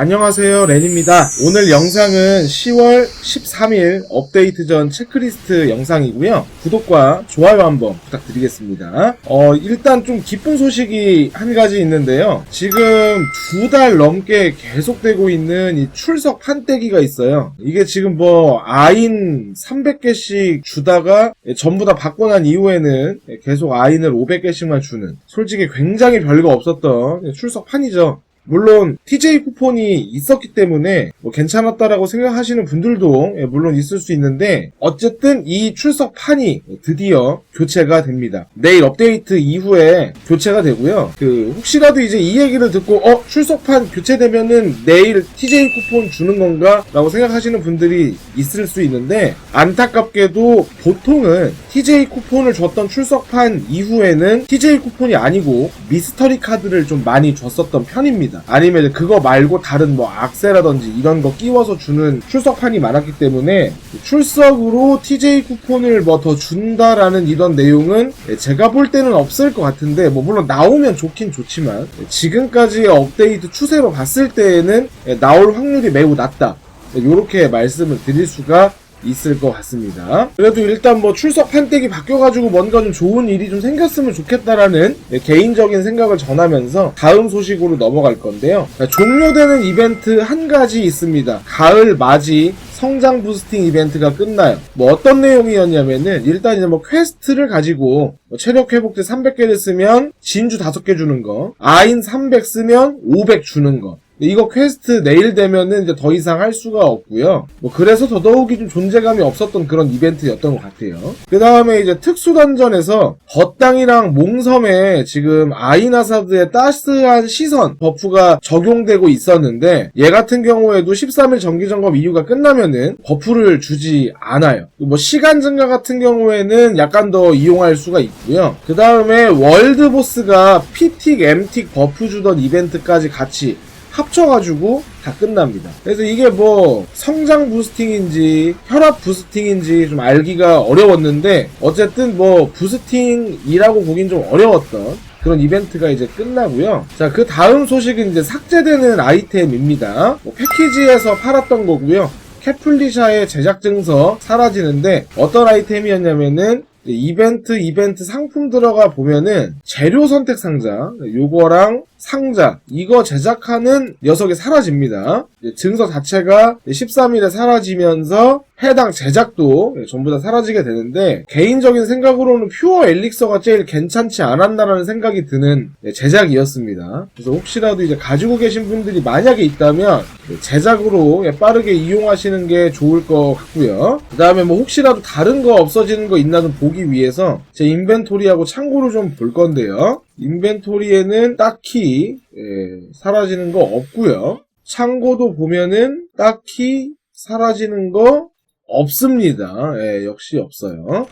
안녕하세요 렌입니다. 오늘 영상은 10월 13일 업데이트 전 체크리스트 영상이고요. 구독과 좋아요 한번 부탁드리겠습니다. 어 일단 좀 기쁜 소식이 한 가지 있는데요. 지금 두 달 넘게 계속되고 있는 이 출석 판때기가 있어요. 이게 지금 뭐 아인 300개씩 주다가 전부 다 받고 난 이후에는 계속 아인을 500개씩만 주는. 솔직히 굉장히 별거 없었던 출석판이죠 물론 TJ 쿠폰이 있었기 때문에 뭐 괜찮았다라고 생각하시는 분들도 예, 물론 있을 수 있는데 어쨌든 이 출석판이 드디어 교체가 됩니다. 내일 업데이트 이후에 교체가 되고요. 그 혹시라도 이제 이 얘기를 듣고 어 출석판 교체되면은 내일 TJ 쿠폰 주는 건가라고 생각하시는 분들이 있을 수 있는데 안타깝게도 보통은 TJ 쿠폰을 줬던 출석판 이후에는 TJ 쿠폰이 아니고 미스터리 카드를 좀 많이 줬었던 편입니다. 아니면 그거 말고 다른 뭐 악세라든지 이런 거 끼워서 주는 출석판이 많았기 때문에 출석으로 TJ 쿠폰을 뭐 더 준다라는 이런 내용은 제가 볼 때는 없을 것 같은데 뭐 물론 나오면 좋긴 좋지만 지금까지의 업데이트 추세로 봤을 때에는 나올 확률이 매우 낮다. 이렇게 말씀을 드릴 수가 있을 것 같습니다. 그래도 일단 뭐 출석 판때기 바뀌어가지고 뭔가 좀 좋은 일이 좀 생겼으면 좋겠다라는 네, 개인적인 생각을 전하면서 다음 소식으로 넘어갈 건데요. 자, 종료되는 이벤트 한 가지 있습니다. 가을 맞이 성장 부스팅 이벤트가 끝나요. 뭐 어떤 내용이었냐면은 일단 이제 뭐 퀘스트를 가지고 뭐 체력 회복제 300개를 쓰면 진주 5개 주는 거, 아인 300 쓰면 500 주는 거. 이거 퀘스트 내일 되면은 이제 더 이상 할 수가 없고요. 뭐 그래서 더더욱이 좀 존재감이 없었던 그런 이벤트였던 것 같아요. 그 다음에 이제 특수 던전에서 덧땅이랑 몽섬에 지금 아이나사드의 따스한 시선 버프가 적용되고 있었는데 얘 같은 경우에도 13일 정기 점검 이유가 끝나면은 버프를 주지 않아요. 뭐 시간 증가 같은 경우에는 약간 더 이용할 수가 있고요. 그 다음에 월드 보스가 P틱, M틱 버프 주던 이벤트까지 같이 합쳐가지고 다 끝납니다. 그래서 이게 뭐 성장 부스팅인지 혈압 부스팅인지 좀 알기가 어려웠는데 어쨌든 뭐 부스팅이라고 보긴 좀 어려웠던 그런 이벤트가 이제 끝나고요. 자, 그 다음 소식은 이제 삭제되는 아이템입니다. 뭐 패키지에서 팔았던 거고요. 캐플리샤의 제작 증서 사라지는데 어떤 아이템이었냐면은 이벤트 이벤트 상품 들어가 보면은 재료 선택 상자 요거랑 상자 이거 제작하는 녀석이 사라집니다. 증서 자체가 13일에 사라지면서 해당 제작도 전부 다 사라지게 되는데 개인적인 생각으로는 퓨어 엘릭서가 제일 괜찮지 않았나라는 생각이 드는 제작이었습니다. 그래서 혹시라도 이제 가지고 계신 분들이 만약에 있다면 제작으로 빠르게 이용하시는 게 좋을 것 같고요. 그 다음에 뭐 혹시라도 다른 거 없어지는 거 있나 좀 보기 위해서 제 인벤토리하고 참고를 좀 볼 건데요. 인벤토리에는 딱히 예, 사라지는 거 없고요. 창고도 보면은 딱히 사라지는 거 없습니다. 예, 역시 없어요.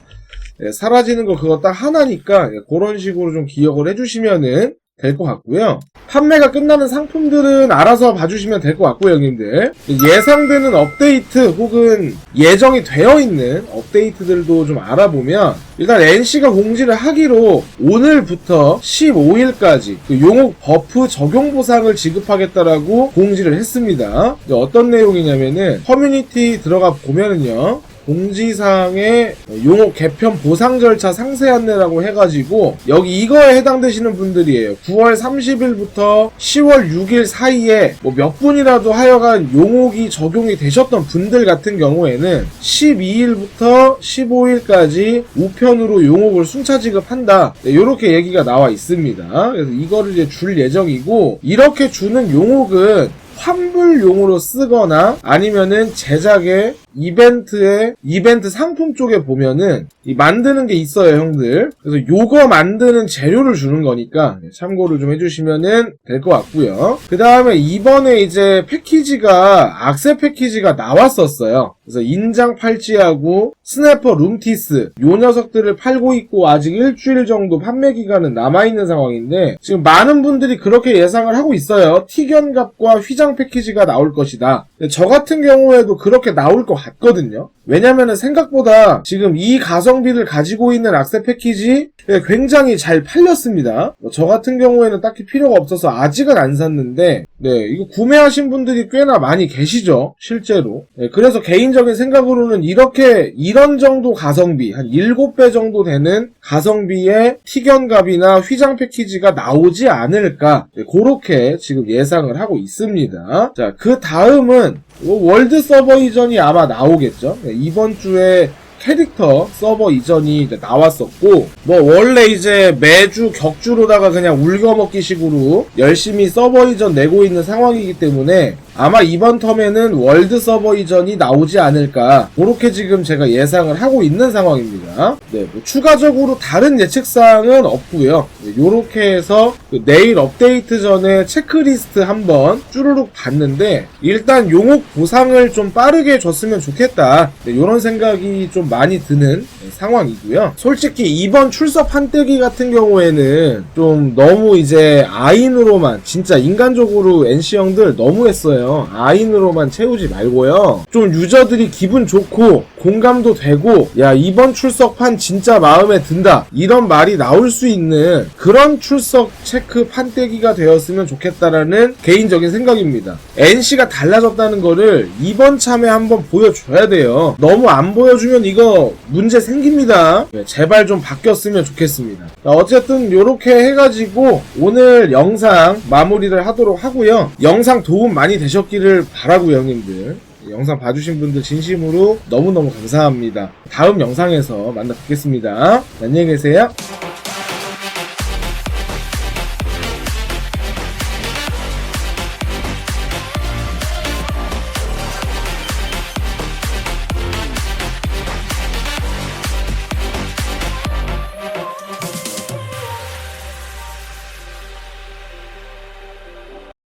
예, 사라지는 거 그거 딱 하나니까 예, 그런 식으로 좀 기억을 해주시면은 될 것 같고요. 판매가 끝나는 상품들은 알아서 봐주시면 될 것 같고요, 형님들. 예상되는 업데이트 혹은 예정이 되어 있는 업데이트들도 좀 알아보면 일단 NC가 공지를 하기로 오늘부터 15일까지 그 용옥 버프 적용 보상을 지급하겠다라고 공지를 했습니다. 어떤 내용이냐면은 커뮤니티 들어가 보면은요. 공지사항에 용어 개편 보상 절차 상세 안내라고 해가지고 여기 이거에 해당되시는 분들이에요. 9월 30일부터 10월 6일 사이에 뭐 몇 분이라도 하여간 용옥이 적용이 되셨던 분들 같은 경우에는 12일부터 15일까지 우편으로 용옥을 순차 지급한다. 네, 이렇게 얘기가 나와 있습니다. 그래서 이거를 이제 줄 예정이고 이렇게 주는 용옥은 환불용으로 쓰거나 아니면은 제작에 이벤트에 이벤트 상품 쪽에 보면은 이 만드는 게 있어요 형들. 그래서 요거 만드는 재료를 주는 거니까 참고를 좀 해주시면은 될 것 같고요. 그 다음에 이번에 이제 패키지가 악세 패키지가 나왔었어요. 그래서 인장 팔찌하고 스냅퍼 룸티스 요 녀석들을 팔고 있고 아직 일주일 정도 판매 기간은 남아있는 상황인데 지금 많은 분들이 그렇게 예상을 하고 있어요. 티견갑과 휘장 패키지가 나올 것이다. 저 같은 경우에도 그렇게 나올 것 봤거든요. 왜냐면은 생각보다 지금 이 가성비를 가지고 있는 악세 패키지 굉장히 잘 팔렸습니다. 뭐저 같은 경우에는 딱히 필요가 없어서 아직은 안 샀는데, 네, 이거 구매하신 분들이 꽤나 많이 계시죠, 실제로. 네, 그래서 개인적인 생각으로는 이렇게, 이런 정도 가성비, 한 7배 정도 되는 가성비의 티견갑이나 휘장 패키지가 나오지 않을까, 네, 그렇게 지금 예상을 하고 있습니다. 자, 그 다음은, 월드 서버 이전이 아마 나오겠죠. 네, 이번 주에 캐릭터 서버 이전이 나왔었고 뭐 원래 이제 매주 격주로다가 그냥 울겨먹기 식으로 열심히 서버 이전 내고 있는 상황이기 때문에 아마 이번 텀에는 월드 서버 이전이 나오지 않을까 그렇게 지금 제가 예상을 하고 있는 상황입니다. 네, 뭐 추가적으로 다른 예측사항은 없고요. 네, 요렇게 해서 그 내일 업데이트 전에 체크리스트 한번 쭈루룩 봤는데 일단 용옥 보상을 좀 빠르게 줬으면 좋겠다. 네, 요런 생각이 좀 많이 드는 네, 상황이고요. 솔직히 이번 출석 판때기 같은 경우에는 좀 너무 이제 아인으로만 진짜 인간적으로 NC 형들 너무 했어요. 아인으로만 채우지 말고요. 좀 유저들이 기분 좋고 공감도 되고 야 이번 출석판 진짜 마음에 든다 이런 말이 나올 수 있는 그런 출석 체크 판때기가 되었으면 좋겠다라는 개인적인 생각입니다. NC가 달라졌다는 거를 이번 참에 한번 보여줘야 돼요. 너무 안 보여주면 이거 문제 생깁니다. 네, 제발 좀 바뀌었으면 좋겠습니다. 자, 어쨌든 이렇게 해가지고 오늘 영상 마무리를 하도록 하고요. 영상 도움 많이 되셨기를 바라고요, 형님들. 영상 봐주신 분들 진심으로 너무너무 감사합니다. 다음 영상에서 만나 뵙겠습니다. 안녕히 계세요.